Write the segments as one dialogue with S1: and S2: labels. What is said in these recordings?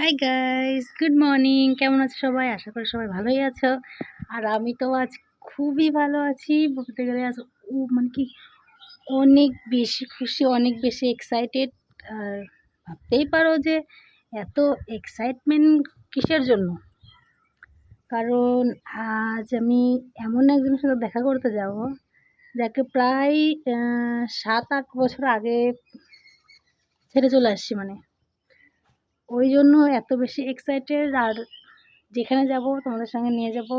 S1: Hi guys good morning কেমন আছো সবাই? আশা করি সবাই ভালোই আছো। আর আমি তো আজ খুবই ভালো আছি। বলতে গেলে আজ ও মানে কি অনেক বেশি খুশি, অনেক বেশি এক্সাইটেড আর ভাবতেই পারো যে এত এক্সাইটমেন্ট কিসের জন্য? কারণ আজ আমি এমন একজনের সাথে দেখা করতে যাব, যাকে প্রায় সাত আট বছর আগে ছেড়ে চলে আসছি মানে। ওই জন্য এত বেশি এক্সাইটেড আর যেখানে যাব তোমাদের সঙ্গে নিয়ে যাব।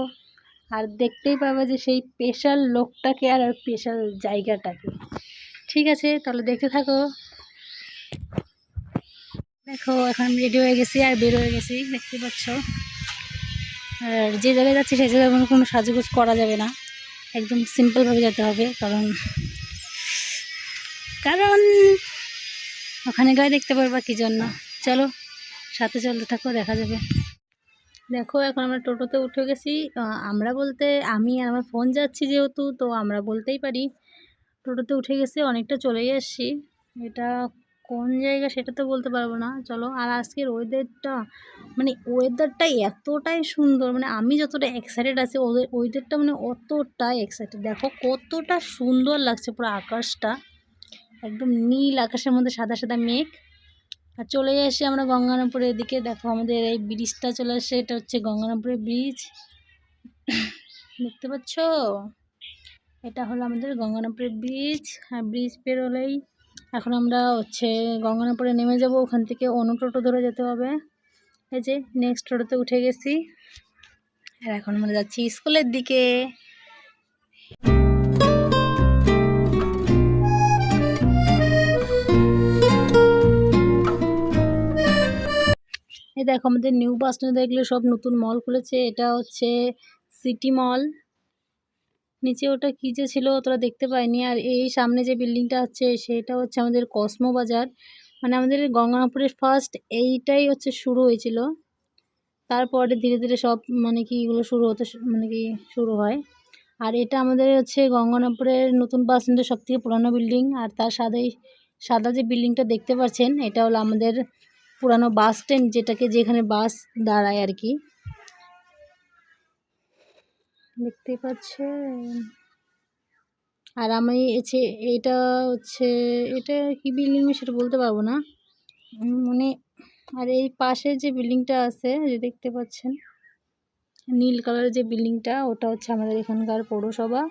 S1: আর দেখতেই পাবে যে সেই স্পেশাল লোকটাকে আর স্পেশাল জায়গাটাকে। ঠিক আছে, তাহলে দেখতে থাকো। দেখো, এখন রেডি হয়ে গেছি আর বের হয়ে গেছি, দেখতে পাচ্ছ। আর যে জায়গায় যাচ্ছি সেই জায়গায় কোনো সাজুগুজ করা যাবে না। একদম সিম্পলভাবে যেতে হবে, কারণ কারণ ওখানে গেলে দেখতে পারবা কী জন্য। চলো। সাথে চলতে থাকো, দেখা যাবে। দেখো, এখন আমরা টোটোতে উঠে গেছি। আমরা বলতে আমি আর আমার ফোন যাচ্ছি যেহেতু, তো আমরা বলতেই পারি। টোটোতে উঠে গেছি, অনেকটা চলেই আসছি। এটা কোন জায়গা সেটা তো বলতে পারব না। চলো, আর আজকের ওয়েদারটা মানে ওয়েদারটা এতটাই সুন্দর মানে আমি যতটা এক্সাইটেড আছি ওদের ওয়েদারটা মানে অতটাই এক্সাইটেড দেখো, কতটা সুন্দর লাগছে পুরো আকাশটা। একদম নীল আকাশের মধ্যে সাদা সাদা মেঘ। আর চলে আসি আমরা গঙ্গারামপুরের দিকে, দেখো আমাদের এই ব্রিজটা চলে আসে, এটা হচ্ছে গঙ্গারামপুরের ব্রিজ। দেখতে পাচ্ছ? এটা হলো আমাদের গঙ্গারামপুরের ব্রিজ। আর ব্রিজ পেরোলেই এখন আমরা হচ্ছে গঙ্গারামপুরে নেমে যাব, ওখান থেকে অন্য টোটো ধরে যেতে হবে। এই যে নেক্সট টোটোতে উঠে গেছি। আর এখন আমরা যাচ্ছি স্কুলের দিকে। এই দেখো আমাদের নিউ বাস দেখলে সব নতুন মল খুলেছে। এটা হচ্ছে সিটি মল নিচে ওটা কী যে ছিল তোরা দেখতে পাইনি। আর এই সামনে যে বিল্ডিংটা আছে, সেটা হচ্ছে আমাদের কসমো বাজার। মানে আমাদের গঙ্গারামপুরের ফার্স্ট এইটাই হচ্ছে শুরু হয়েছিল। তারপরে ধীরে ধীরে সব মানে কি এগুলো শুরু হতে মানে কি শুরু হয়। আর এটা আমাদের হচ্ছে গঙ্গানাপুরের নতুন বাস স্ট্যান্ডের সব থেকে পুরানো বিল্ডিং আর তার সাদাই সাদা যে বিল্ডিংটা দেখতে পাচ্ছেন, এটা হলো আমাদের পুরানো বাস স্ট্যান্ড যেটাকে যেখানে বাস দাঁড়ায় আর কি। দেখতে পাচ্ছেন। আর আমি হচ্ছে এটা হচ্ছে, এটা কি বিল্ডিং সেটা বলতে পারব না। মানে আর এই পাশে যে বিল্ডিংটা আছে যে দেখতে পাচ্ছেন, নীল কালারের যে বিল্ডিংটা, ওটা হচ্ছে আমাদের এখানকার পৌরসভা।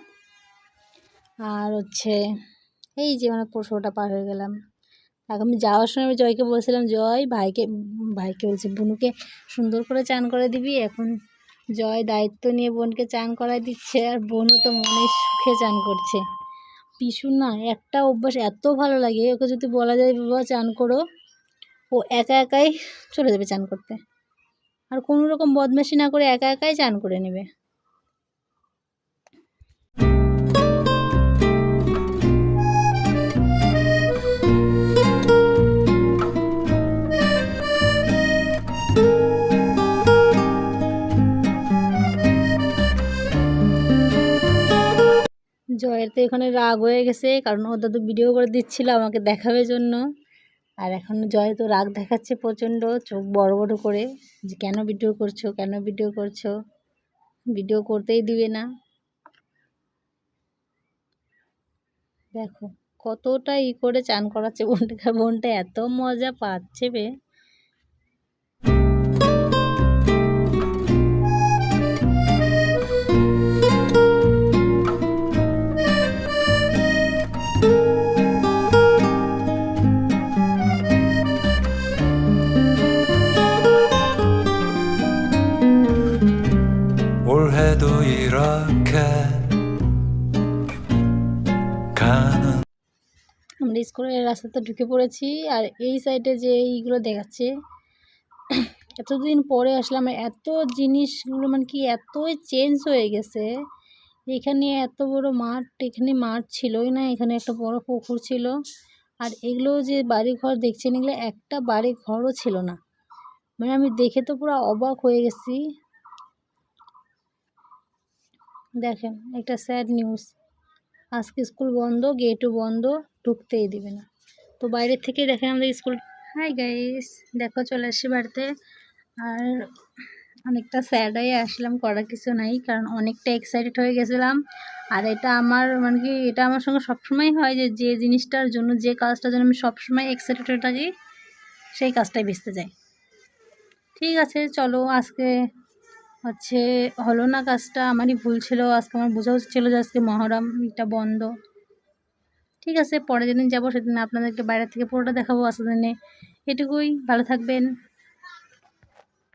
S1: আর হচ্ছে, এই যে মানে পৌরসভাটা পার হয়ে গেলাম। আমি যাওয়ার সময় আমি জয়কে বলছিলাম, জয়, ভাইকে ভাইকে বলছি, বুনুকে সুন্দর করে চান করে দিবি, এখন জয় দায়িত্ব নিয়ে বোনকে চান করাই দিচ্ছে, আর বোনও তো মনে সুখে চান করছে। পিসু না, একটা অভ্যাস এত ভালো লাগে, ওকে যদি বলা যায় বাবা চান করো, ও একা একাই চলে যাবে চান করতে। আর কোনো রকম বদমাশি না করে একা একাই চান করে নেবে। জয়ের তো এখানে রাগ হয়ে গেছে, কারণ ও দাদু ভিডিও করে দিচ্ছিল আমাকে দেখাবে জন্য। আর এখন জয় তো রাগ দেখাচ্ছে প্রচণ্ড, চোখ বড় বড় করে, যে কেন ভিডিও করছ, কেন ভিডিও করছ? ভিডিও করতেই দিবে না। দেখো, কতটা ই করে চান করাচ্ছে বোনটা বোনটা এত মজা পাচ্ছে বে।
S2: 해도 이렇게 가는
S1: আমরা স্কুলের রাস্তাতে ঢুকে পড়েছি আর এই সাইডে যে এইগুলো দেখাচ্ছে এতদিন পরে আসলাম আর এত জিনিসগুলো মানে কি এতই চেঞ্জ হয়ে গেছে এখানে এত বড় মাঠ এখানে মাঠ ছিলই না এখানে একটা বড় পুকুর ছিল আর এগুলো যে বাড়ি ঘর দেখছেন এগুলো একটা বাড়ি ঘরও ছিল না মানে আমি দেখে তো পুরো অবাক হয়ে গেছি দেখেন, একটা স্যাড নিউজ আজকে স্কুল বন্ধ গেটও বন্ধ, ঢুকতেই দিবে না। তো বাইরের থেকে দেখেন আমাদের স্কুল। হাই গাইস দেখো চলে আসছি বাড়িতে। আর অনেকটা স্যাড হয়ে আসলাম, করার কিছু নাই, কারণ অনেকটা এক্সাইটেড হয়ে গেছিলাম। আর এটা আমার মানে কি, এটা আমার সঙ্গে সবসময় হয় যে যে জিনিসটার জন্য, যে কাজটার জন্য আমি সবসময় এক্সাইটেড হয়ে থাকি, সেই কাজটাই বেচতে যাই ঠিক আছে, চলো আজকে হচ্ছে, হলো না কাজটা? আমারই ভুল ছিল। আজকে আমার বোঝা উচিত ছিল যে আজকে মহরমটা বন্ধ। ঠিক আছে, পরের যেদিন যাব সেদিন আপনাদেরকে বাইরে থেকে পুরোটা দেখাবো আসলে এটুকুই, ভালো থাকবেন।